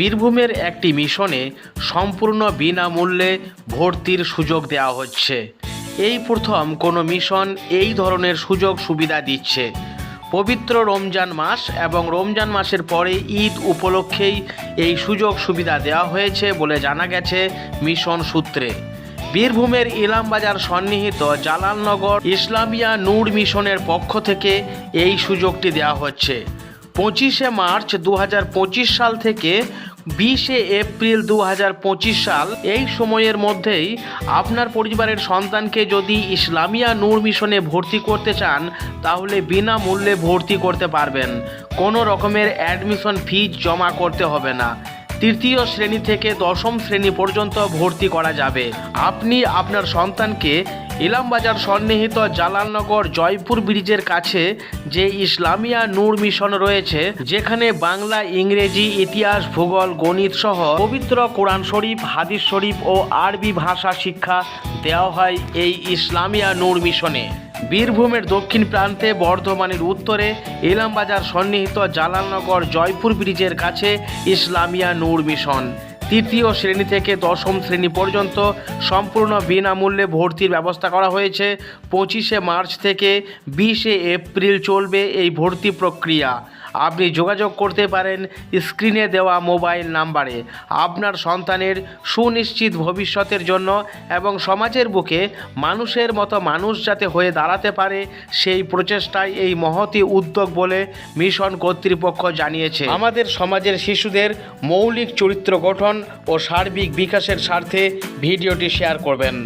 বীরভূমের একটি মিশনে সম্পূর্ণ বিনামূল্যে ভর্তির সুযোগ দেওয়া হচ্ছে। এই প্রথম কোনো মিশন এই ধরনের সুযোগ সুবিধা দিচ্ছে। পবিত্র রমজান মাস এবং রমজান মাসের পরে ঈদ উপলক্ষেই এই সুযোগ সুবিধা দেওয়া হয়েছে বলে জানা গেছে মিশন সূত্রে। বীরভূমের ইলামবাজার সন্নিহিত জালালনগর ইসলামিয়া নূর মিশনের পক্ষ থেকে এই সুযোগটি দেওয়া হচ্ছে। পঁচিশে মার্চ দু হাজার পঁচিশ সাল থেকে বিশে এপ্রিল দু হাজার পঁচিশ সাল, এই সময়ের মধ্যেই আপনার পরিবারের সন্তানকে যদি ইসলামিয়া নূর মিশনে ভর্তি করতে চান, তাহলে বিনামূল্যে ভর্তি করতে পারবেন। কোনো রকমের অ্যাডমিশন ফি জমা করতে হবে না। তৃতীয় শ্রেণি থেকে দশম শ্রেণি পর্যন্ত ভর্তি করা যাবে। আপনি আপনার সন্তানকে ইলামবাজার সন্নিহিত জালালনগর জয়পুর ব্রিজের কাছে যে ইসলামিয়া নূর মিশন রয়েছে, যেখানে বাংলা, ইংরেজি, ইতিহাস, ভূগোল, গণিত সহ পবিত্র কোরআন শরীফ, হাদিস শরীফ ও আরবি ভাষা শিক্ষা দেওয়া হয় এই ইসলামিয়া নূর মিশনে। বীরভূমের দক্ষিণ প্রান্তে বর্ধমানের উত্তরে ইলামবাজার সন্নিহিত জালালনগর জয়পুর ব্রিজের কাছে ইসলামিয়া নূর মিশন। তৃতীয় শ্রেণি থেকে দশম শ্রেণি পর্যন্ত সম্পূর্ণ বিনামূল্যে ভর্তির ব্যবস্থা করা হয়েছে। পঁচিশে মার্চ থেকে বিশে এপ্রিল চলবে এই ভর্তি প্রক্রিয়া। আপনি যোগাযোগ করতে পারেন স্ক্রিনে দেওয়া মোবাইল নাম্বারে। আপনার সন্তানের সুনিশ্চিত ভবিষ্যতের জন্য এবং সমাজের বুকে মানুষের মতো মানুষ যাতে হয়ে দাঁড়াতে পারে, সেই প্রচেষ্টায় এই মহতি উদ্যোগ বলে মিশন কর্তৃপক্ষ জানিয়েছে। আমাদের সমাজের শিশুদের মৌলিক চরিত্র গঠন ও সার্বিক বিকাশের স্বার্থে ভিডিওটি শেয়ার করবেন।